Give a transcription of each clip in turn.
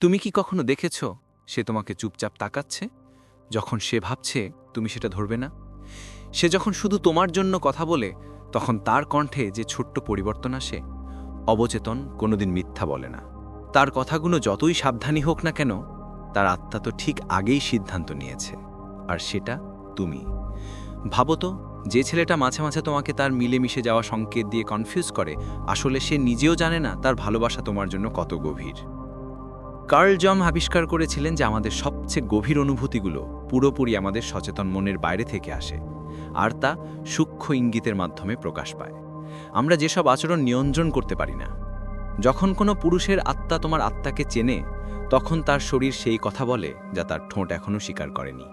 তুমি কি কখনো দেখেছ সে তোমাকে চুপচাপ তাকাচ্ছে? যখন সে ভাবছে, তুমি সেটা ধরবে না? সে যখন শুধু তোমার জন্য কথা বলে, তখন তার কণ্ঠে যে ছোট্ট পরিবর্তন আসে, অবচেতন কোনোদিন মিথ্যা বলে না। তার কথাগুলো যতই সাবধানী হোক না কেন, তার আত্মা তো ঠিক আগেই সিদ্ধান্ত নিয়েছে। আর সেটা তুমি। ভাবো তো, যে ছেলেটা মাঝে মাঝে তোমাকে তার মিলেমিশে যাওয়া সংকেত দিয়ে কনফিউজ করে, আসলে সে নিজেও জানে না তার ভালোবাসা তোমার জন্য কত গভীর। কার্ল জম আবিষ্কার করেছিলেন যে আমাদের সবচেয়ে গভীর অনুভূতিগুলো পুরোপুরি আমাদের সচেতন মনের বাইরে থেকে আসে, আর তা সূক্ষ্ম ইঙ্গিতের মাধ্যমে প্রকাশ পায়। আমরা যেসব আচরণ নিয়ন্ত্রণ করতে পারি না, যখন কোনো পুরুষের আত্মা তোমার আত্মাকে চেনে, তখন তার শরীর সেই কথা বলে যা তার ঠোঁট এখনও স্বীকার করেনি।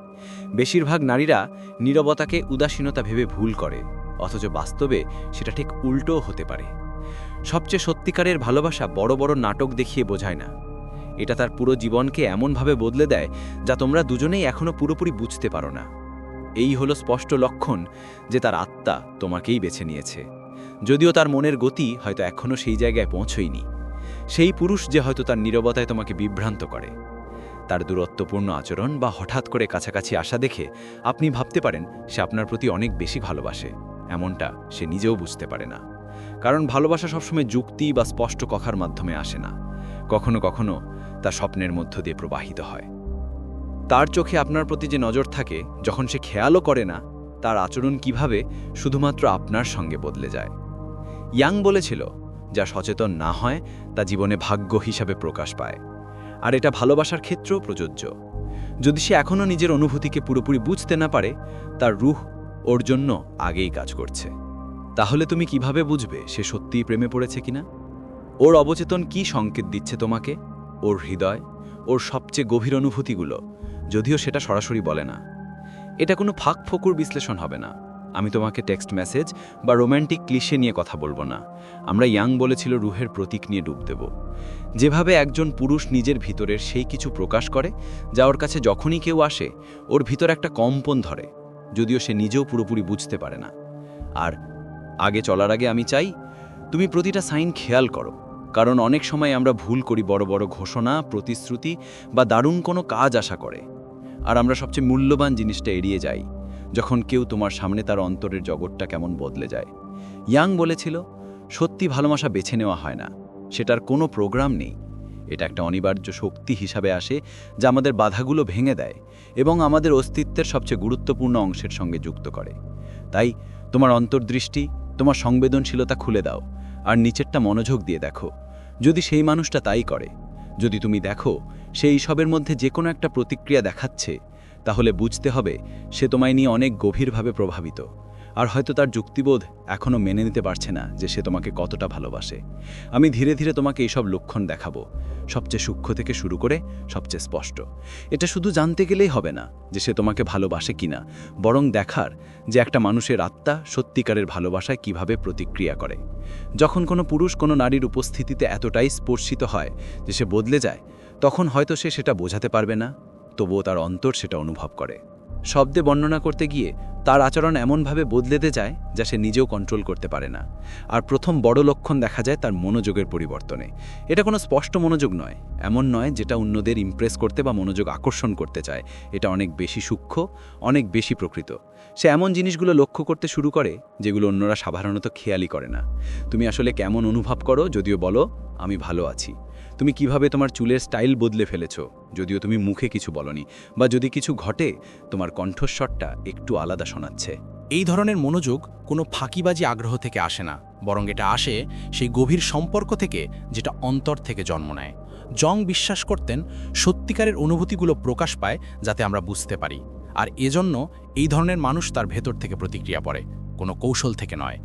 বেশিরভাগ নারীরা নীরবতাকে উদাসীনতা ভেবে ভুল করে, অথচ বাস্তবে সেটা ঠিক উল্টোও হতে পারে। সবচেয়ে সত্যিকারের ভালোবাসা বড় বড় নাটক দেখিয়ে বোঝায় না এটা তার পুরো জীবনকে এমনভাবে বদলে দেয় যা তোমরা দুজনেই এখনও পুরোপুরি বুঝতে পারো না। এই হলো স্পষ্ট লক্ষণ যে তার আত্মা তোমাকেই বেছে নিয়েছে। যদিও তার মনের গতি হয়তো এখনও সেই জায়গায় পৌঁছয়নি। সেই পুরুষ যে হয়তো তার নীরবতায় তোমাকে বিভ্রান্ত করে। তার দূরত্বপূর্ণ আচরণ বা হঠাৎ করে কাছাকাছি আসা দেখে আপনি ভাবতে পারেন সে আপনার প্রতি অনেক বেশি ভালোবাসে। এমনটা সে নিজেও বুঝতে পারে না। কারণ ভালোবাসা সবসময় যুক্তি বা স্পষ্ট কথার মাধ্যমে আসে না। কখনো কখনো তা স্বপ্নের মধ্য দিয়ে প্রবাহিত হয়। তার চোখে আপনার প্রতি যে নজর থাকে, যখন সে খেয়ালও করে না, তার আচরণ কীভাবে শুধুমাত্র আপনার সঙ্গে বদলে যায়। ইয়াং বলেছিল, যা সচেতন না হয়, তা জীবনে ভাগ্য হিসাবে প্রকাশ পায়। আর এটা ভালোবাসার ক্ষেত্রেও প্রযোজ্য। যদি সে এখনও নিজের অনুভূতিকে পুরোপুরি বুঝতে না পারে, তার রুহ ওর জন্য আগেই কাজ করছে। তাহলে তুমি কীভাবে বুঝবে সে সত্যিই প্রেমে পড়েছে কিনা? ওর অবচেতন কি সংকেত দিচ্ছে তোমাকে? ওর হৃদয়? ওর সবচেয়ে গভীর অনুভূতিগুলো? যদিও সেটা সরাসরি বলে না। এটা কোনো ফাঁক ফকুর বিশ্লেষণ হবে না। আমি তোমাকে টেক্সট মেসেজ বা রোম্যান্টিক ক্লিশে নিয়ে কথা বলব না। আমরা ইয়াং বলেছিল রুহের প্রতীক নিয়ে ডুব দেব। যেভাবে একজন পুরুষ নিজের ভিতরের সেই কিছু প্রকাশ করে, যা ওর কাছে যখনই কেউ আসে, ওর ভিতর একটা কম্পন ধরে, যদিও সে নিজেও পুরোপুরি বুঝতে পারে না। আর আগে চলার আগে আমি চাই, তুমি প্রতিটা সাইন খেয়াল করো। কারণ অনেক সময় আমরা ভুল করি বড় বড় ঘোষণা, প্রতিশ্রুতি বা দারুণ কোনো কাজ আশা করে। আর আমরা সবচেয়ে মূল্যবান জিনিসটা এড়িয়ে যাই, যখন কেউ তোমার সামনে তার অন্তরের জগৎটা কেমন বদলে যায়। ইয়াং বলেছিল, সত্যি ভালোবাসা বেছে নেওয়া হয় না, সেটার কোনো প্রোগ্রাম নেই। এটা একটা অনিবার্য শক্তি হিসাবে আসে যা আমাদের বাধাগুলো ভেঙে দেয় এবং আমাদের অস্তিত্বের সবচেয়ে গুরুত্বপূর্ণ অংশের সঙ্গে যুক্ত করে। তাই তোমার অন্তর্দৃষ্টি, তোমার সংবেদনশীলতা খুলে দাও। আর নিচেরটা মনোযোগ দিয়ে দেখো। যদি সেই মানুষটা তাই করে, যদি তুমি দেখো সেই সবের মধ্যে যে কোনো একটা প্রতিক্রিয়া দেখাচ্ছে, তাহলে বুঝতে হবে সে তোমায় নিয়ে অনেক গভীরভাবে প্রভাবিত। আর হয়তো তার যুক্তিবোধ এখনও মেনে নিতে পারছে না যে সে তোমাকে কতটা ভালোবাসে। আমি ধীরে ধীরে তোমাকে এইসব লক্ষণ দেখাবো। সবচেয়ে সূক্ষ্ম থেকে শুরু করে সবচেয়ে স্পষ্ট। এটা শুধু জানতে গেলেই হবে না যে সে তোমাকে ভালোবাসে কিনা, বরং দেখার যে একটা মানুষের আত্মা সত্যিকারের ভালোবাসায় কীভাবে প্রতিক্রিয়া করে। যখন কোনো পুরুষ কোনো নারীর উপস্থিতিতে এতটাই স্পর্শিত হয় যে সে বদলে যায়, তখন হয়তো সে সেটা বোঝাতে পারবে না, তবুও তার অন্তর সেটা অনুভব করে। শব্দে বর্ণনা করতে গিয়ে তার আচরণ এমনভাবে বদলেতে যায় যা সে নিজেও কন্ট্রোল করতে পারে না। আর প্রথম বড় লক্ষণ দেখা যায় তার মনোযোগের পরিবর্তনে। এটা কোনো স্পষ্ট মনোযোগ নয়, এমন নয় যেটা অন্যদের ইমপ্রেস করতে বা মনোযোগ আকর্ষণ করতে চায়। এটা অনেক বেশি সূক্ষ্ম, অনেক বেশি প্রকৃত। সে এমন জিনিসগুলো লক্ষ্য করতে শুরু করে যেগুলো অন্যরা সাধারণত খেয়ালই করে না। তুমি আসলে কেমন অনুভব করো, যদিও বলো, আমি ভালো আছি। তুমি কীভাবে তোমার চুলের স্টাইল বদলে ফেলেছো? যদিও তুমি মুখে কিছু বলনি, বা যদি কিছু ঘটে, তোমার কণ্ঠস্বরটা একটু আলাদা শোনাচ্ছে। এই ধরনের মনোযোগ কোনো ফাঁকিবাজি আগ্রহ থেকে আসে না, বরং এটা আসে সেই গভীর সম্পর্ক থেকে যেটা অন্তর থেকে জন্ম নেয়। জং বিশ্বাস করতেন সত্যিকারের অনুভূতিগুলো প্রকাশ পায় যাতে আমরা বুঝতে পারি, আর এজন্য এই ধরনের মানুষ তার ভেতর থেকে প্রতিক্রিয়া পড়ে, কোনো কৌশল থেকে নয়।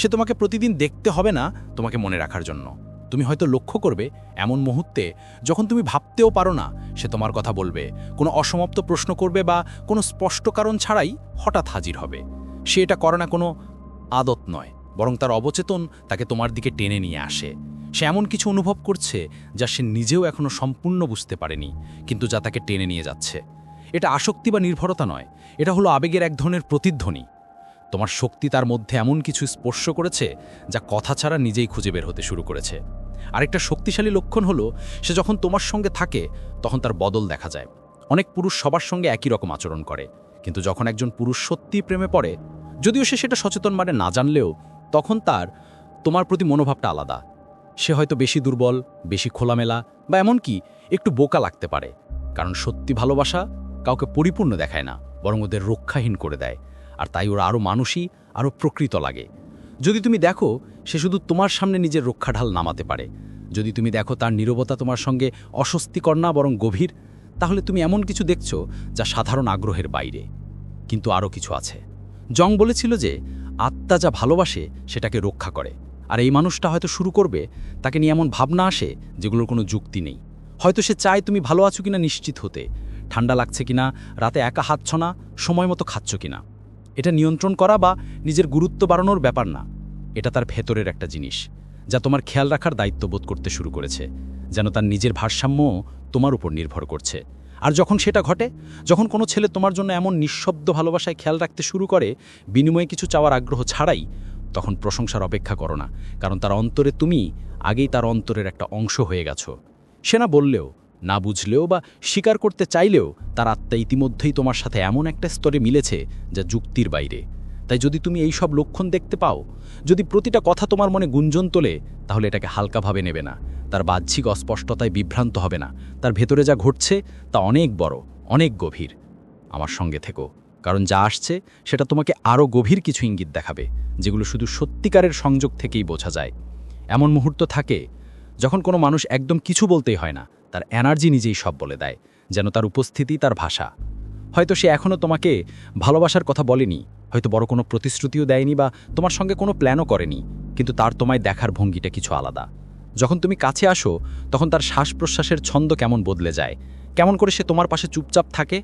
সে তোমাকে প্রতিদিন দেখতে হবে না তোমাকে মনে রাখার জন্য। তুমি হয়তো লক্ষ্য করবে এমন মুহূর্তে যখন তুমি ভাবতেও পারো না সে তোমার কথা বলবে, কোনো অসমাপ্ত প্রশ্ন করবে বা কোনো স্পষ্ট কারণ ছাড়াই হঠাৎ হাজির হবে। সে এটা করে না কোনো আদত নয়, বরং তার অবচেতন তাকে তোমার দিকে টেনে নিয়ে আসে। সে এমন কিছু অনুভব করছে যা সে নিজেও এখনও সম্পূর্ণ বুঝতে পারেনি, কিন্তু যা তাকে টেনে নিয়ে যাচ্ছে। এটা আসক্তি বা নির্ভরতা নয়, এটা হলো আবেগের এক ধরনের প্রতিধ্বনি। তোমার শক্তি তার মধ্যে এমন কিছু স্পর্শ করেছে যা কথা ছাড়া নিজেই খুঁজে বের হতে শুরু করেছে। আরেকটা শক্তিশালী লক্ষণ হলো, সে যখন তোমার সঙ্গে থাকে, তখন তার বদল দেখা যায়। অনেক পুরুষ সবার সঙ্গে একই রকম আচরণ করে। কিন্তু যখন একজন পুরুষ সত্যিই প্রেমে পড়ে, যদিও সে সেটা সচেতন মানে না জানলেও, তখন তার, তোমার প্রতি মনোভাবটা আলাদা। সে হয়তো বেশি দুর্বল, বেশি খোলামেলা বা এমনকি একটু বোকা লাগতে পারে। কারণ সত্যি ভালোবাসা কাউকে পরিপূর্ণ দেখায় না, বরং ওদের রক্ষাহীন করে দেয়। আর তাই ওরা আরও মানুষই আরও প্রকৃত লাগে। যদি তুমি দেখো, সে শুধু তোমার সামনে নিজের রক্ষাঢাল নামাতে পারে। যদি তুমি দেখো তার নীরবতা তোমার সঙ্গে অস্বস্তিকর না, বরং গভীর, তাহলে তুমি এমন কিছু দেখছ যা সাধারণ আগ্রহের বাইরে। কিন্তু আরও কিছু আছে। জং বলেছিল যে, আত্মা যা ভালোবাসে, সেটাকে রক্ষা করে। আর এই মানুষটা হয়তো শুরু করবে, তাকে নিয়ে এমন ভাবনা আসে যেগুলোর কোনো যুক্তি নেই। হয়তো সে চায় তুমি ভালো আছো কিনা নিশ্চিত হতে। ঠান্ডা লাগছে কিনা, রাতে একা হাতছ না, সময় মতো খাচ্ছ কিনা। এটা নিয়ন্ত্রণ করা বা নিজের গুরুত্ব বাড়ানোর ব্যাপার না। এটা তার ভেতরের একটা জিনিস, যা তোমার খেয়াল রাখার দায়িত্ব বোধ করতে শুরু করেছে, যেন তার নিজের ভারসাম্য তোমার উপর নির্ভর করছে। আর যখন সেটা ঘটে, যখন কোনো ছেলে তোমার জন্য এমন নিঃশব্দ ভালোবাসায় খেয়াল রাখতে শুরু করে, বিনিময়ে কিছু চাওয়ার আগ্রহ ছাড়াই, তখন প্রশংসার অপেক্ষা করো না, কারণ তার অন্তরে তুমি আগেই তার অন্তরের একটা অংশ হয়ে গেছো। সে না বললেও না বুঝলেও বা স্বীকার করতে চাইলেও তার আত্মা ইতিমধ্যেই তোমার সাথে এমন একটা স্তরে মিলেছে যা যুক্তির বাইরে। তাই যদি তুমি এই সব লক্ষণ দেখতে পাও, যদি প্রতিটা কথা তোমার মনে গুঞ্জন তোলে, তাহলে এটাকে হালকাভাবে নেবে না। তার বাহ্যিক অস্পষ্টতায় বিভ্রান্ত হবে না। তার ভেতরে যা ঘটছে, তা অনেক বড়, অনেক গভীর। আমার সঙ্গে থেকো, কারণ যা আসছে, সেটা তোমাকে আরও গভীর কিছু ইঙ্গিত দেখাবে, যেগুলো শুধু সত্যিকারের সংযোগ থেকেই বোঝা যায়। এমন মুহূর্ত থাকে, যখন কোনো মানুষ একদম কিছু বলতেই হয় না তার এনার্জি নিজেই সব বলে দেয়, যেন তার উপস্থিতি তার ভাষা। হয়তো সে এখনও তোমাকে ভালোবাসার কথা বলেনি, হয়তো বড় কোনো প্রতিশ্রুতিও দেয়নি বা তোমার সঙ্গে কোনো প্ল্যানও করেনি, কিন্তু তার তোমায় দেখার ভঙ্গিটা কিছু আলাদা। যখন তুমি কাছে আসো, তখন তার শ্বাস প্রশ্বাসের ছন্দ কেমন বদলে যায়, কেমন করে সে তোমার পাশে চুপচাপ থাকে?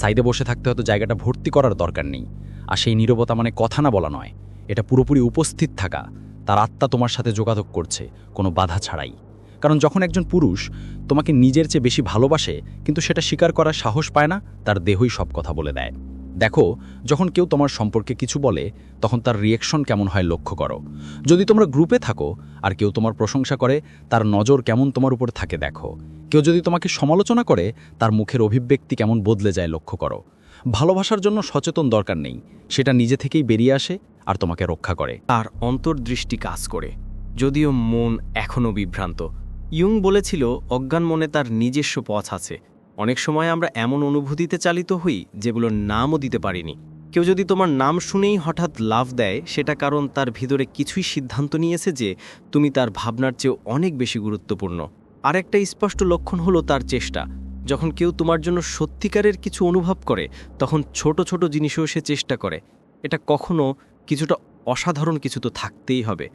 সাইডে বসে থাকতে হয়তো জায়গাটা ভর্তি করার দরকার নেই, আর সেই নীরবতা মানে কথা না বলা নয়, এটা পুরোপুরি উপস্থিত থাকা, তার আত্মা তোমার সাথে যোগাযোগ করছে, কোনো বাধা ছাড়াই। কারণ যখন একজন পুরুষ তোমাকে নিজের চেয়ে বেশি ভালোবাসে, কিন্তু সেটা স্বীকার করার সাহস পায় না, তার দেহই সব কথা বলে দেয়। দেখো, যখন কেউ তোমার সম্পর্কে কিছু বলে, তখন তার রিয়েকশন কেমন হয় লক্ষ্য করো। যদি তোমরা গ্রুপে থাকো, আর কেউ তোমার প্রশংসা করে, তার নজর কেমন তোমার উপর থাকে দেখো। কেউ যদি তোমাকে সমালোচনা করে, তার মুখের অভিব্যক্তি কেমন বদলে যায় লক্ষ্য করো। ভালোবাসার জন্য সচেতন দরকার নেই, সেটা নিজে থেকেই বেরিয়ে আসে আর তোমাকে রক্ষা করে। আর অন্তর্দৃষ্টি কাজ করে, যদিও মন এখনও বিভ্রান্ত ইয়ং বলেছিল, অজ্ঞান মনে তার নিজস্ব পথ আছে। অনেক সময় আমরা এমন অনুভূতিতে চালিত হই, যেগুলোর নামও দিতে পারিনি। কেউ যদি তোমার নাম শুনেই হঠাৎ লাভ দেয়, সেটা কারণ তার ভিতরে কিছুই সিদ্ধান্ত নিয়েছে যে তুমি তার ভাবনার চেয়েও অনেক বেশি গুরুত্বপূর্ণ। আর একটা স্পষ্ট লক্ষণ হলো তার চেষ্টা। যখন কেউ তোমার জন্য সত্যিকারের কিছু অনুভব করে, তখন ছোট ছোট জিনিসেও সে চেষ্টা করে। এটা কখনো কিছুটা অসাধারণ কিছু তো থাকতেই হবে।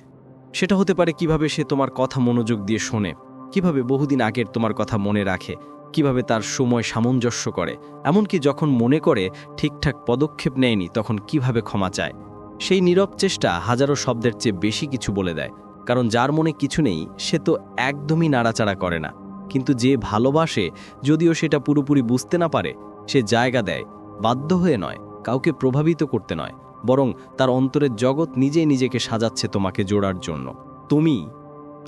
সেটা হতে পারে কীভাবে সে তোমার কথা মনোযোগ দিয়ে শোনে, কীভাবে বহুদিন আগের তোমার কথা মনে রাখে, কীভাবে তার সময় সামঞ্জস্য করে। এমনকি যখন মনে করে ঠিকঠাক পদক্ষেপ নেয়নি, তখন কীভাবে ক্ষমা চায়। সেই নীরব চেষ্টা হাজারো শব্দের চেয়ে বেশি কিছু বলে দেয়। কারণ যার মনে কিছু নেই, সে তো একদমই নাড়াচাড়া করে না। কিন্তু যে ভালোবাসে, যদিও সেটা পুরোপুরি বুঝতে না পারে, সে জায়গা দেয়। বাধ্য হয়ে নয়, কাউকে প্রভাবিত করতে নয়। বরং তার অন্তরের জগৎ নিজেই নিজেকে সাজাচ্ছে তোমাকে জোড়ার জন্য। তুমি,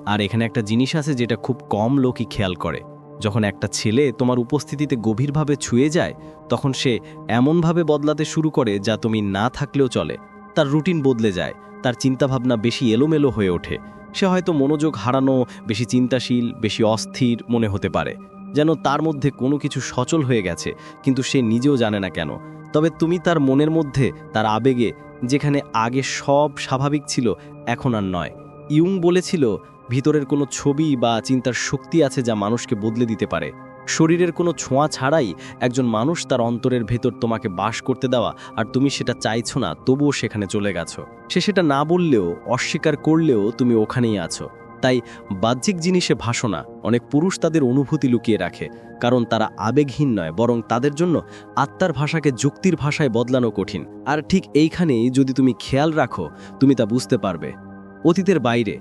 আর এখানে একটা জিনিস আছে যেটা খুব কম লোকই খেয়াল করে। যখন একটা ছেলে তোমার উপস্থিতিতে গভীরভাবে ছুঁয়ে যায়, তখন সে এমনভাবে বদলাতে শুরু করে যা তুমি না থাকলেও চলে। তার রুটিন বদলে যায়, তার চিন্তাভাবনা বেশি এলোমেলো হয়ে ওঠে। সে হয়তো মনোযোগ হারানো, বেশি চিন্তাশীল, বেশি অস্থির মনে হতে পারে। যেন তার মধ্যে কোনো কিছু সচল হয়ে গেছে, কিন্তু সে নিজেও জানে না কেন। তবে তুমি তার মনের মধ্যে তার আবেগে, যেখানে আগে সব স্বাভাবিক ছিল, এখন আর নয়। ইউং বলেছিল, ভিতরের কোনো ছবি বা চিন্তার শক্তি আছে যা মানুষকে বদলে দিতে পারে। শরীরের কোনো ছোঁয়া ছাড়াই একজন মানুষ তার অন্তরের ভেতর তোমাকে বাস করতে দেওয়া, আর তুমি সেটা চাইছো না, তবুও সেখানে চলে গেছো। সে সেটা না বললেও, অস্বীকার করলেও তুমি ওখানেই আছো। তাই বাহ্যিক জিনিসে ভাসো না অনেক পুরুষ তাদের অনুভূতি লুকিয়ে রাখে, কারণ তারা আবেগহীন নয়, বরং তাদের জন্য আত্মার ভাষাকে যুক্তির ভাষায় বদলানো কঠিন। আর ঠিক এইখানেই যদি তুমি খেয়াল রাখো, তুমি তা বুঝতে পারবে। অতীতের বাইরে,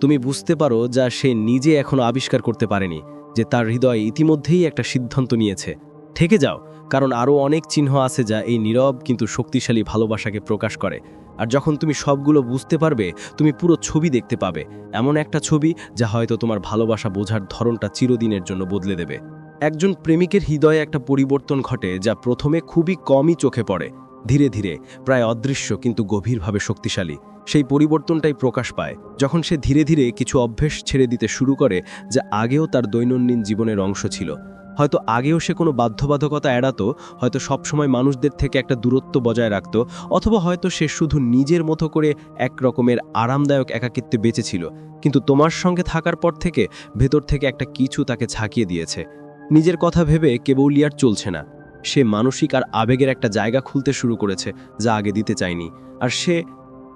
তুমি বুঝতে পারো যা সে নিজে এখনও আবিষ্কার করতে পারেনি, যে তার হৃদয় ইতিমধ্যেই একটা সিদ্ধান্ত নিয়েছে। ঠেকে যাও, কারণ আরও অনেক চিহ্ন আছে যা এই নীরব কিন্তু শক্তিশালী ভালোবাসাকে প্রকাশ করে। আর যখন তুমি সবগুলো বুঝতে পারবে, তুমি পুরো ছবি দেখতে পাবে। এমন একটা ছবি যা হয়তো তোমার ভালোবাসা বোঝার ধরনটা চিরদিনের জন্য বদলে দেবে। একজন প্রেমিকের হৃদয়ে একটা পরিবর্তন ঘটে যা প্রথমে খুবই কমই চোখে পড়ে। ধীরে ধীরে, প্রায় অদৃশ্য কিন্তু গভীরভাবে শক্তিশালী। সেই পরিবর্তনটাই প্রকাশ পায়, যখন সে ধীরে ধীরে কিছু অভ্যেস ছেড়ে দিতে শুরু করে যা আগেও তার দৈনন্দিন জীবনের অংশ ছিল। হয়তো আগেও সে কোনো বাধ্যবাধকতা এড়াতো, হয়তো সবসময় মানুষদের থেকে একটা দূরত্ব বজায় রাখত, অথবা হয়তো সে শুধু নিজের মতো করে এক রকমের আরামদায়ক একাকিত্বে বেঁচেছিল। কিন্তু তোমার সঙ্গে থাকার পর থেকে ভেতর থেকে একটা কিছু তাকে ঝাঁকিয়ে দিয়েছে। নিজের কথা ভেবে কেবলই আর চলছে না। সে মানসিক আর আবেগের একটা জায়গা খুলতে শুরু করেছে, যা আগে দিতে চায়নি। আর সে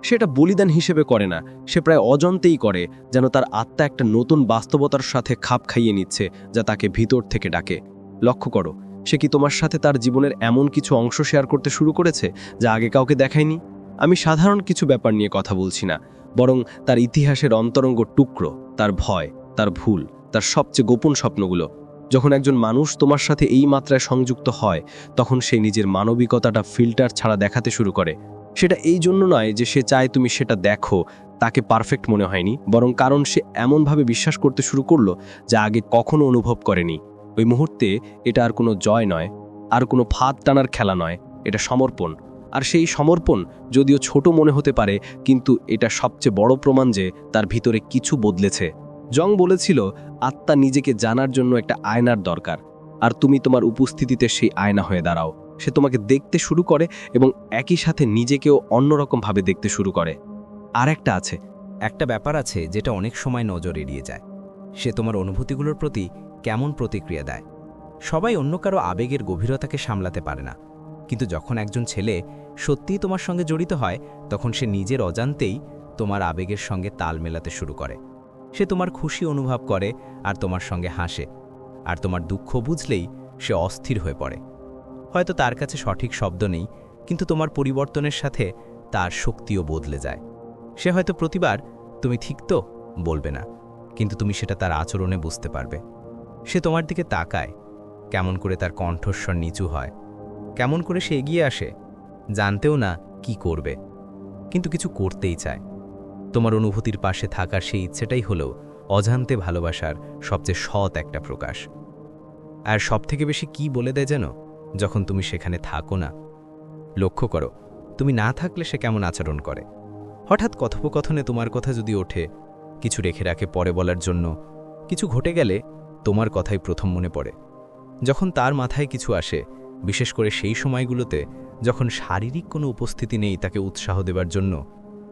সেটা বলিদান হিসেবে করে না। সে প্রায় অজন্তেই করে, যেন তার আত্মা একটা নতুন বাস্তবতার সাথে খাপ খাইয়ে নিচ্ছে, যা তাকে ভিতর থেকে ডাকে। লক্ষ্য করো, সে কি তোমার সাথে তার জীবনের এমন কিছু অংশ শেয়ার করতে শুরু করেছে, যা আগে কাউকে দেখায়নি? আমি সাধারণ কিছু ব্যাপার নিয়ে কথা বলছি না, বরং তার ইতিহাসের অন্তরঙ্গ টুকরো, তার ভয়, তার ভুল, তার সবচেয়ে গোপন স্বপ্নগুলো। যখন একজন মানুষ তোমার সাথে এই মাত্রায় সংযুক্ত হয়, তখন সে নিজের মানবিকতাটা ফিল্টার ছাড়া দেখাতে শুরু করে। সেটা এই জন্য নয় যে সে চায় তুমি সেটা দেখো। তাকে পারফেক্ট মনে হয়নি, বরং কারণ সে এমনভাবে বিশ্বাস করতে শুরু করল যা আগে কখনো অনুভব করেনি। ওই মুহূর্তে এটা আর কোনো জয় নয়, আর কোনো ফাঁদ টানার খেলা নয়, এটা সমর্পণ। আর সেই সমর্পণ যদিও ছোট মনে হতে পারে, কিন্তু এটা সবচেয়ে বড় প্রমাণ যে তার ভিতরে কিছু বদলেছে। জং বলেছিল, আত্মা নিজেকে জানার জন্য একটা আয়নার দরকার, আর তুমি তোমার উপস্থিতিতে সেই আয়না হয়ে দাঁড়াও। সে তোমাকে দেখতে শুরু করে এবং একই সাথে নিজেকেও অন্যরকমভাবে দেখতে শুরু করে। আর একটা আছে, একটা ব্যাপার আছে যেটা অনেক সময় নজর এড়িয়ে যায়। সে তোমার অনুভূতিগুলোর প্রতি কেমন প্রতিক্রিয়া দেয়? সবাই অন্য কারও আবেগের গভীরতাকে সামলাতে পারে না। কিন্তু যখন একজন ছেলে সত্যিই তোমার সঙ্গে জড়িত হয়, তখন সে নিজের অজান্তেই তোমার আবেগের সঙ্গে তাল মেলাতে শুরু করে। সে তোমার খুশি অনুভব করে আর তোমার সঙ্গে হাসে। আর তোমার দুঃখ বুঝলেই সে অস্থির হয়ে পড়ে। হয়তো তার কাছে সঠিক শব্দ নেই, কিন্তু তোমার পরিবর্তনের সাথে তার শক্তিও বদলে যায়। সে হয়তো প্রতিবার, তুমি ঠিক তো? বলবে না, কিন্তু তুমি সেটা তার আচরণে বুঝতে পারবে। সে তোমার দিকে তাকায়, কেমন করে তার কণ্ঠস্বর নিচু হয়, কেমন করে সে এগিয়ে আসে, জানতেও না কি করবে, কিন্তু কিছু করতেই চায়। তোমার অনুভূতির পাশে থাকার সেই ইচ্ছেটাই হলো অজান্তে ভালোবাসার সবচেয়ে সৎ একটা প্রকাশ। আর সবথেকে বেশি কি বলে দেয় যেন? যখন তুমি সেখানে থাকো না, লক্ষ্য করো, তুমি না থাকলে সে কেমন আচরণ করে। হঠাৎ কথোপকথনে তোমার কথা যদি ওঠে, কিছু রেখে রাখে পরে বলার জন্য, কিছু ঘটে গেলে তোমার কথাই প্রথম মনে পড়ে। যখন তার মাথায় কিছু আসে, বিশেষ করে সেই সময়গুলোতে, যখন শারীরিক কোনো উপস্থিতি নেই তাকে উৎসাহ দেবার জন্য,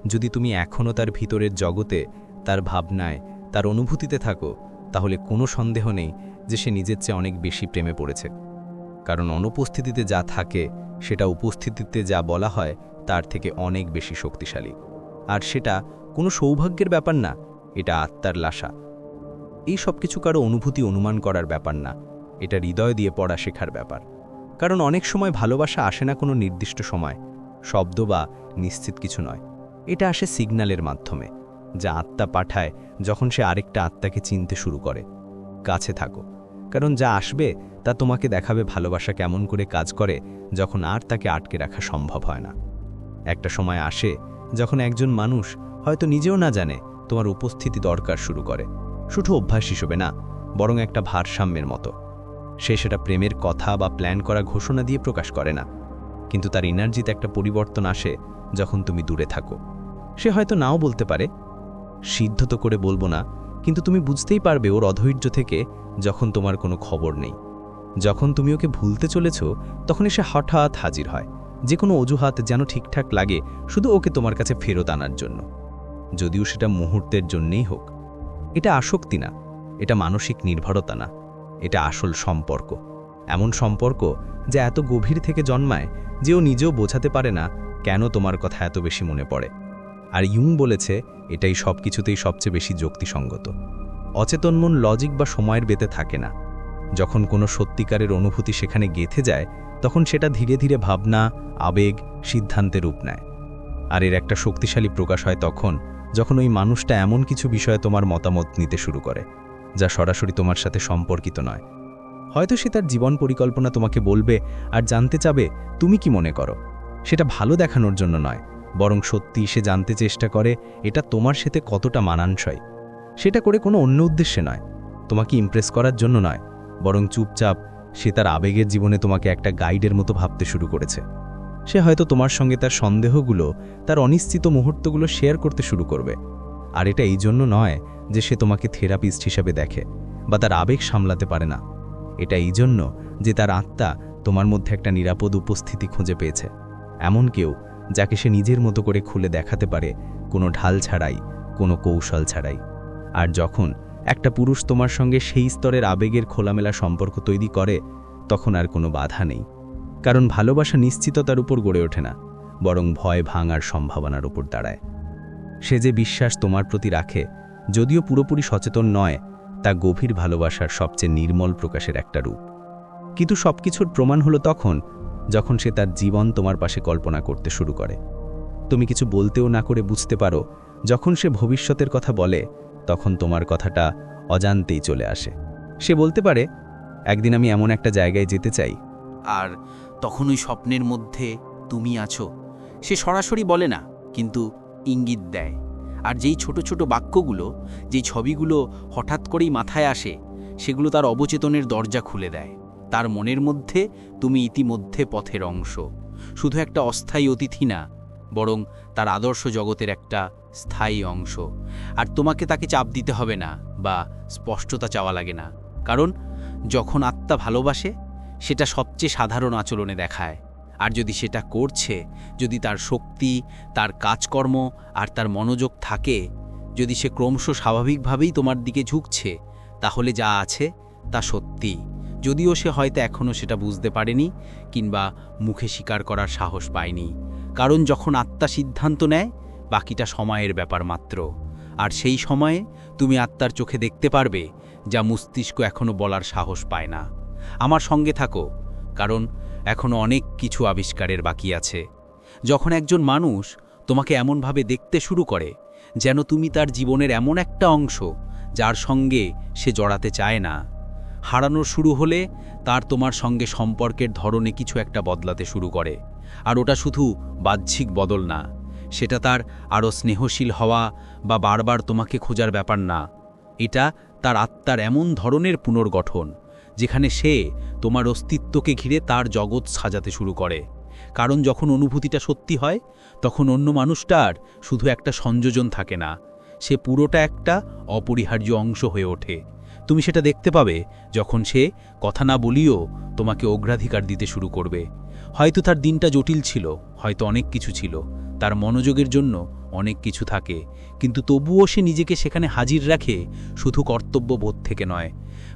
যদি তুমি এখনও তার ভিতরের জগতে, তার ভাবনায়, তার অনুভূতিতে থাকো, তাহলে কোনো সন্দেহ নেই যে সে নিজের চেয়ে অনেক বেশি প্রেমে পড়েছে। কারণ অনুপস্থিতিতে যা থাকে, সেটা উপস্থিতিতে যা বলা হয়, তার থেকে অনেক বেশি শক্তিশালী। আর সেটা কোনো সৌভাগ্যের ব্যাপার না, এটা আত্মার লাশা। এই সব কিছু কারও অনুভূতি অনুমান করার ব্যাপার না, এটা হৃদয় দিয়ে পড়া শেখার ব্যাপার। কারণ অনেক সময় ভালোবাসা আসে না কোনো নির্দিষ্ট সময়, শব্দ বা নিশ্চিত কিছু নয়। এটা আসে সিগন্যালের মাধ্যমে, যা আত্মা পাঠায় যখন সে আরেকটা আত্মাকে চিনতে শুরু করে। কাছে থাকো। কারণ যা আসবে, তা তোমাকে দেখাবে ভালোবাসা কেমন করে কাজ করে, যখন আর তাকে আটকে রাখা সম্ভব হয় না। একটা সময় আসে, যখন একজন মানুষ হয়তো নিজেও না জানে তোমার উপস্থিতি দরকার শুরু করে। শুধু অভ্যাস হিসেবে না, বরং একটা ভারসাম্যের মতো। সে সেটা প্রেমের কথা বা প্ল্যান করা ঘোষণা দিয়ে প্রকাশ করে না। কিন্তু তার এনার্জিতে একটা পরিবর্তন আসে যখন তুমি দূরে থাকো। সে হয়তো নাও বলতে পারে, সিদ্ধ তো করে বলব না কিন্তু তুমি বুঝতেই পারবে ওর অধৈর্য থেকে যখন তোমার কোনো খবর নেই। যখন তুমি ওকে ভুলতে চলেছ, তখন সে হঠাৎ হাজির হয়। যে কোনো অজুহাত যেন ঠিকঠাক লাগে, শুধু ওকে তোমার কাছে ফেরত আনার জন্য। যদিও সেটা মুহূর্তের জন্যেই হোক। এটা আসক্তি না, এটা মানসিক নির্ভরতা না, এটা আসল সম্পর্ক। এমন সম্পর্ক যা এত গভীর থেকে জন্মায় যে ও নিজেও বোঝাতে পারে না কেন তোমার কথা এত বেশি মনে পড়ে। আর ইউং বলেছে, এটাই সব কিছুতেই সবচেয়ে বেশি যুক্তিসঙ্গত। অচেতন মন লজিক বা সময়ের বেতে থাকে না। যখন কোনো সত্যিকারের অনুভূতি সেখানে গেথে যায়, তখন সেটা ধীরে ধীরে ভাবনা, আবেগ সিদ্ধান্তে রূপ নেয়। আর এর একটা শক্তিশালী প্রকাশ হয় তখন, যখন ওই মানুষটা এমন কিছু বিষয়ে তোমার মতামত নিতে শুরু করে, যা সরাসরি তোমার সাথে সম্পর্কিত নয়। হয়তো সে তার জীবন পরিকল্পনা তোমাকে বলবে, আর জানতে চাবে, তুমি কি মনে করো? সেটা ভালো দেখানোর জন্য নয় বরং সত্যি সে জানতে চেষ্টা করে, এটা তোমার সাথে কতটা মানানসই। সেটা করে কোনো অন্য উদ্দেশ্যে নয়। তোমাকে ইমপ্রেস করার জন্য নয়। বরং চুপচাপ সে তার আবেগের জীবনে তোমাকে একটা গাইডের মতো ভাবতে শুরু করেছে। সে হয়তো তোমার সঙ্গে তার সন্দেহগুলো, তার অনিশ্চিত মুহূর্তগুলো শেয়ার করতে শুরু করবে। আর এটা এই জন্য নয় যে সে তোমাকে থেরাপিস্ট হিসাবে দেখে বা তার আবেগ সামলাতে পারে না। এটা এই জন্য যে তার আত্মা তোমার মধ্যে একটা নিরাপদ উপস্থিতি খুঁজে পেয়েছে। এমন কেউ যাকে সে নিজের মতো করে খুলে দেখাতে পারে, কোনো ঢাল ছাড়াই, কোনো কৌশল ছাড়াই। আর যখন একটা পুরুষ তোমার সঙ্গে সেই স্তরের আবেগের খোলামেলা সম্পর্ক তৈরি করে, তখন আর কোনো বাধা নেই। কারণ ভালোবাসা নিশ্চিততার উপর গড়ে ওঠে না, বরং ভয় ভাঙার সম্ভাবনার উপর দাঁড়ায়। সে যে বিশ্বাস তোমার প্রতি রাখে, যদিও পুরোপুরি সচেতন নয়, তা গভীর ভালোবাসার সবচেয়ে নির্মল প্রকাশের একটা রূপ। কিন্তু সবকিছুর প্রমাণ হলো তখন যখন সে তার জীবন তোমার পাশে কল্পনা করতে শুরু করে। তুমি কিছু বলতেও না করে বুঝতে পারো, যখন সে ভবিষ্যতের কথা বলে, তখন তোমার কথাটা অজান্তেই চলে আসে। সে বলতে পারে, একদিন আমি এমন একটা জায়গায় যেতে চাই, আর তখন ওই স্বপ্নের মধ্যে তুমি আছো। সে সরাসরি বলে না, কিন্তু ইঙ্গিত দেয়। আর যেই ছোট ছোট বাক্যগুলো, যেই ছবিগুলো হঠাৎ করেই মাথায় আসে, সেগুলো তার অবচেতনের দরজা খুলে দেয়। তার মনের মধ্যে তুমি ইতিমধ্যে পথের অংশ। শুধু একটা অস্থায়ী অতিথি না, বরং তার আদর্শ জগতের একটা স্থায়ী অংশ। আর তোমাকে তাকে চাপ দিতে হবে না বা স্পষ্টতা চাওয়া লাগে না। কারণ যখন আত্মা ভালোবাসে, সেটা সবচেয়ে সাধারণ আচরণে দেখায়। আর যদি সেটা করছে, যদি তার শক্তি, তার কাজকর্ম আর তার মনোযোগ থাকে, যদি সে ক্রমশ স্বাভাবিকভাবেই তোমার দিকে ঝুঁকছে, তাহলে যা আছে তা সত্যি যদিও সে হয়তো এখনও সেটা বুঝতে পারেনি কিংবা মুখে স্বীকার করার সাহস পায়নি। কারণ যখন আত্মা সিদ্ধান্ত নেয়, বাকিটা সময়ের ব্যাপার মাত্র। আর সেই সময়ে তুমি আত্মার চোখে দেখতে পারবে যা মস্তিষ্ক এখনও বলার সাহস পায় না। আমার সঙ্গে থাকো, কারণ এখনও অনেক কিছু আবিষ্কারের বাকি আছে। যখন একজন মানুষ তোমাকে এমনভাবে দেখতে শুরু করে, যেন তুমি তার জীবনের এমন একটা অংশ যার সঙ্গে সে জড়াতে চায় না হারানোর শুরু হলে তার তোমার সঙ্গে সম্পর্কের ধরনে কিছু একটা বদলাতে শুরু করে। আর ওটা শুধু বাহ্যিক বদল না, সেটা তার আরও স্নেহশীল হওয়া বা বারবার তোমাকে খোঁজার ব্যাপার না। এটা তার আত্মার এমন ধরনের পুনর্গঠন, যেখানে সে তোমার অস্তিত্বকে ঘিরে তার জগৎ সাজাতে শুরু করে। কারণ যখন অনুভূতিটা সত্যি হয়, তখন অন্য মানুষটার শুধু একটা সংযোজন থাকে না, সে পুরোটা একটা অপরিহার্য অংশ হয়ে ওঠে। তুমি সেটা দেখতে পাবে যখন সে কথা না বলিও তোমাকে অগ্রাধিকার দিতে শুরু করবে। হয়তো তার দিনটা জটিল ছিল, হয়তো অনেক কিছু ছিল, তার মনোযোগের জন্য অনেক কিছু থাকে, কিন্তু তবুও সে নিজেকে সেখানে হাজির রাখে শুধু কর্তব্যবোধ থেকে নয়,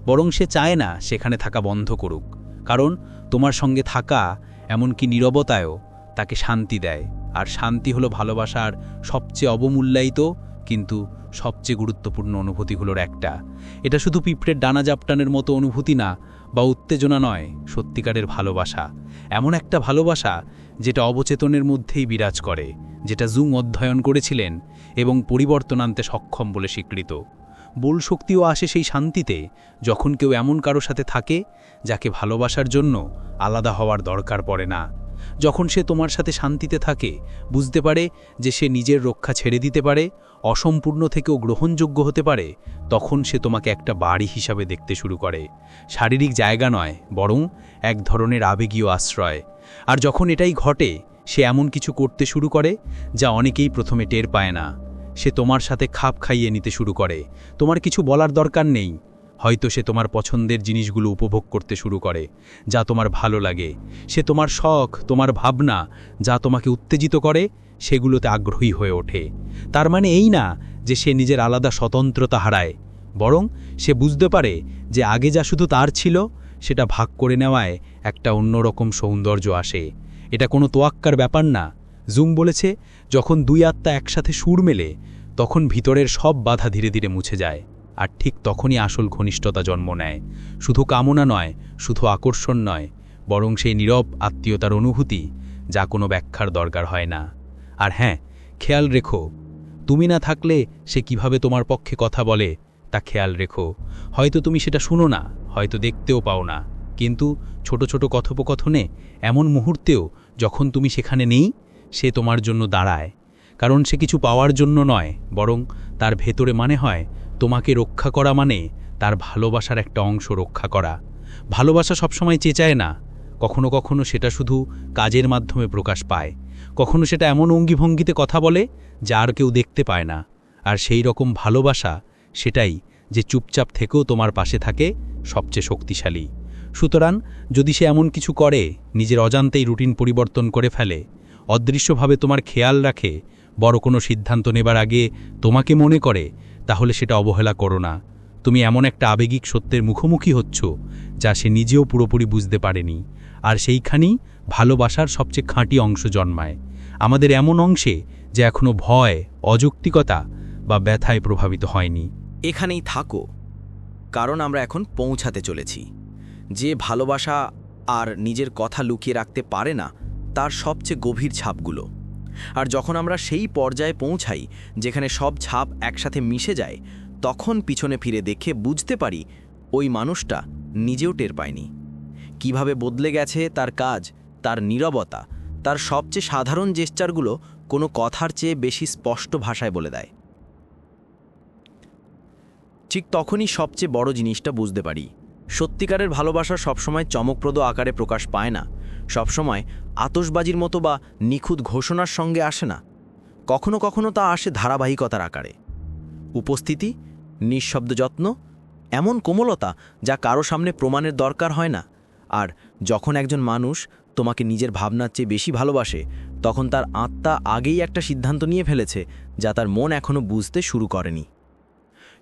বরং সে চায় না সেখানে থাকা বন্ধ করুক, কারণ তোমার সঙ্গে থাকা এমনকি নীরবতায়ও তাকে শান্তি দেয়, আর শান্তি হলো ভালোবাসার সবচেয়ে অবমূল্যায়িত, কিন্তু সবচেয়ে গুরুত্বপূর্ণ অনুভূতিগুলোর একটা। এটা শুধু পিঁপড়ের ডানা জাপটানের মতো অনুভূতি না, বা উত্তেজনা নয়, সত্যিকারের ভালোবাসা। এমন একটা ভালোবাসা যেটা অবচেতনের মধ্যেই বিরাজ করে, যেটা জুং অধ্যয়ন করেছিলেন এবং পরিবর্তন আনতে সক্ষম বলে স্বীকৃত। বল শক্তিও আসে সেই শান্তিতে, যখন কেউ এমন কারও সাথে থাকে, যাকে ভালোবাসার জন্য আলাদা হওয়ার দরকার পড়ে না। যখন সে তোমার সাথে শান্তিতে থাকে, বুঝতে পারে যে সে নিজের রক্ষা ছেড়ে দিতে পারে অসম্পূর্ণ থেকেও গ্রহণযোগ্য হতে পারে, তখন সে তোমাকে একটা বাড়ি হিসাবে দেখতে শুরু করে। শারীরিক জায়গা নয়, বরং এক ধরনের আবেগীয় আশ্রয়। আর যখন এটাই ঘটে, সে এমন কিছু করতে শুরু করে, যা অনেকেই প্রথমে টের পায় না। সে তোমার সাথে খাপ খাইয়ে নিতে শুরু করে। তোমার কিছু বলার দরকার নেই। হয়তো সে তোমার পছন্দের জিনিসগুলো উপভোগ করতে শুরু করে, যা তোমার ভালো লাগে। সে তোমার শখ, তোমার ভাবনা, যা তোমাকে উত্তেজিত করে সেগুলোতে আগ্রহী হয়ে ওঠে। তার মানে এই না যে সে নিজের আলাদা স্বতন্ত্রতা হারায়, বরং সে বুঝতে পারে যে আগে যা শুধু তার ছিল, সেটা ভাগ করে নেওয়ায় একটা অন্যরকম সৌন্দর্য আসে। এটা কোনো তোয়াক্কার ব্যাপার না। জুম বলেছে, যখন দুই আত্মা একসাথে সুর মেলে, তখন ভিতরের সব বাধা ধীরে ধীরে মুছে যায়, আর ঠিক তখনই আসল ঘনিষ্ঠতা জন্ম নেয়। শুধু কামনা নয়, শুধু আকর্ষণ নয়, বরং সেই নীরব আত্মীয়তার অনুভূতি যা কোনো ব্যাখ্যার দরকার হয় না। আর হ্যাঁ খেয়াল রেখো। তুমি না থাকলে সে কীভাবে তোমার পক্ষে কথা বলে, তা খেয়াল রেখো। হয়তো তুমি সেটা শুনো না, হয়তো দেখতেও পাও না। কিন্তু ছোট ছোট কথোপকথনে এমন মুহূর্তেও যখন তুমি সেখানে নেই, সে তোমার জন্য দাঁড়ায়। কারণ সে কিছু পাওয়ার জন্য নয়, বরং তার ভেতরে মানে হয় তোমাকে রক্ষা করা মানে তার ভালোবাসার একটা অংশ রক্ষা করা। ভালোবাসা সবসময় চেঁচায় না, কখনো কখনো সেটা শুধু কাজের মাধ্যমে প্রকাশ পায়। কখনো সেটা এমন অঙ্গিভঙ্গিতে কথা বলে যা আর কেউ দেখতে পায় না। আর সেই রকম ভালোবাসা সেটাই যে চুপচাপ থেকেও তোমার পাশে থাকে সবচেয়ে শক্তিশালী। সুতরাং যদি সে এমন কিছু করে, নিজের অজান্তেই রুটিন পরিবর্তন করে ফেলে, অদৃশ্যভাবে তোমার খেয়াল রাখে, বড় কোনো সিদ্ধান্ত নেবার আগে তোমাকে মনে করে, তাহলে সেটা অবহেলা করো না। তুমি এমন একটা আবেগিক সত্যের মুখোমুখি হচ্ছ যা সে নিজেও পুরোপুরি বুঝতে পারেনি। আর সেইখানেই ভালোবাসার সবচেয়ে খাঁটি অংশ জন্মায়। আমাদের এমন অংশে যে এখনও ভয়, অযৌক্তিকতা বা ব্যথায় প্রভাবিত হয়নি। এখানেই থাকো, কারণ আমরা এখন পৌঁছাতে চলেছি। যে ভালোবাসা আর নিজের কথা লুকিয়ে রাখতে পারে না, তার সবচেয়ে গভীর ছাপগুলো। আর যখন আমরা সেই পর্যায়ে পৌঁছাই, যেখানে সব ছাপ একসাথে মিশে যায়, তখন পিছনে ফিরে দেখে বুঝতে পারি, ওই মানুষটা নিজেও টের পায়নি। কীভাবে বদলে গেছে তার কাজ তার নীরবতা, তার সবচেয়ে সাধারণ জেস্চারগুলো কোনো কথার চেয়ে বেশি স্পষ্ট ভাষায় বলে দেয়। ঠিক তখনই সবচেয়ে বড় জিনিসটা বুঝতে পারি। সত্যিকারের ভালোবাসা সবসময় চমকপ্রদ আকারে প্রকাশ পায় না। সবসময় আতসবাজির মতো বা নিখুঁত ঘোষণার সঙ্গে আসে না। কখনো কখনো তা আসে ধারাবাহিকতার আকারে। উপস্থিতি, নিঃশব্দ যত্ন, এমন কোমলতা যা কারও সামনে প্রমাণের দরকার হয় না। আর যখন একজন মানুষ তোমাকে নিজের ভাবনার চেয়ে বেশি ভালোবাসে, তখন তার আত্মা আগেই একটা সিদ্ধান্ত নিয়ে ফেলেছে, যা তার মন এখনও বুঝতে শুরু করেনি।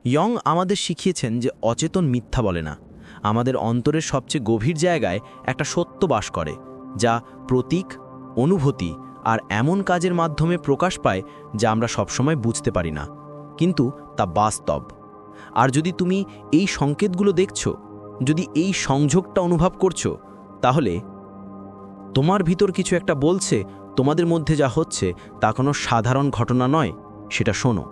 ইয়ং আমাদের শিখিয়েছেন যে অচেতন মিথ্যা বলে না। আমাদের অন্তরের সবচেয়ে গভীর জায়গায় একটা সত্য বাস করে, যা প্রতীক, অনুভূতি আর এমন কাজের মাধ্যমে প্রকাশ পায় যা আমরা সবসময় বুঝতে পারি না। কিন্তু তা বাস্তব। আর যদি তুমি এই সংকেতগুলো দেখছ, যদি এই সংযোগটা অনুভব করছ, তাহলে তোমার ভিতর কিছু একটা বলছে, তোমাদের মধ্যে যা হচ্ছে, তা কোনো সাধারণ ঘটনা নয়, সেটা শোনো।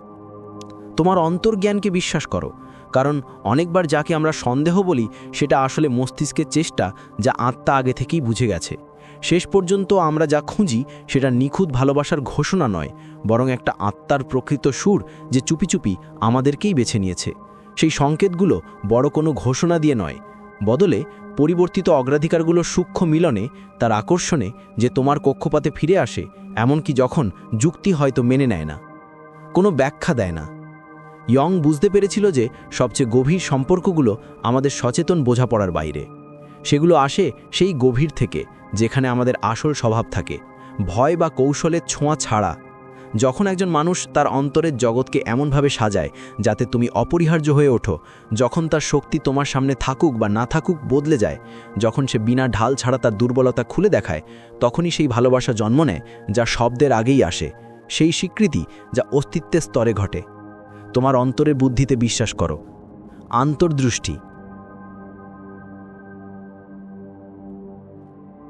তোমার অন্তর্জ্ঞানকে বিশ্বাস করো, কারণ অনেকবার যাকে আমরা সন্দেহ বলি, সেটা আসলে মস্তিষ্কের চেষ্টা যা আত্মা আগে থেকেই বুঝে গেছে। শেষ পর্যন্ত আমরা যা খুঁজি, সেটা নিখুঁত ভালোবাসার ঘোষণা নয়, বরং একটা আত্মার প্রকৃত সুর যে চুপি চুপি আমাদেরকেই বেছে নিয়েছে। সেই সংকেতগুলো বড় কোনো ঘোষণা দিয়ে নয়, বদলে পরিবর্তিত অগ্রাধিকারগুলোর সূক্ষ্ম মিলনে, তার আকর্ষণে যে তোমার কক্ষপাতে ফিরে আসে, এমনকি যখন যুক্তি হয়তো মেনে নেয় না, কোনো ব্যাখ্যা দেয় না। ইয়ং বুঝতে পেরেছিল যে সবচেয়ে গভীর সম্পর্কগুলো আমাদের সচেতন বোঝাপড়ার বাইরে। সেগুলো আসে সেই গভীর থেকে, যেখানে আমাদের আসল স্বভাব থাকে। ভয় বা কৌশলের ছোঁয়া ছাড়া যখন একজন মানুষ তার অন্তরের জগৎকে এমনভাবে সাজায় যাতে তুমি অপরিহার্য হয়ে ওঠো, যখন তার শক্তি তোমার সামনে থাকুক বা না থাকুক বদলে যায়, যখন সে বিনা ঢাল ছাড়া তার দুর্বলতা খুলে দেখায়, তখনই সেই ভালোবাসা জন্ম নেয় যা শব্দের আগেই আসে, সেই স্বীকৃতি যা অস্তিত্বের স্তরে ঘটে। তোমার অন্তরের বুদ্ধিতে বিশ্বাস করো। আন্তর্দৃষ্টি।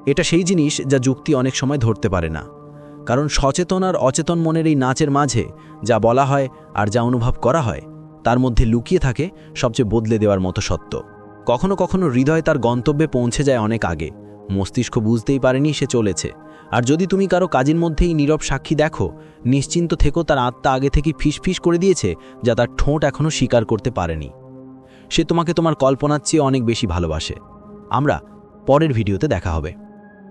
এটা সেই জিনিস যা যুক্তি অনেক সময় ধরতে পারে না। কারণ সচেতন আর অচেতন মনের এই নাচের মাঝে যা বলা হয় আর যা অনুভব করা হয়, তার মধ্যে লুকিয়ে থাকে সবচেয়ে বদলে দেওয়ার মতো সত্য। কখনো কখনো হৃদয় তার গন্তব্যে পৌঁছে যায় অনেক আগে। মস্তিষ্ক বুঝতেই পারেনি সে চলেছে। আর যদি তুমি কারও কাজের মধ্যেই নীরব সাক্ষী দেখো, নিশ্চিন্ত থেকেও তার আত্মা আগে থেকে ফিসফিস করে দিয়েছে যা তার ঠোঁট এখনও স্বীকার করতে পারেনি। সে তোমাকে তোমার কল্পনার চেয়ে অনেক বেশি ভালোবাসে। আমরা পরের ভিডিওতে দেখা হবে।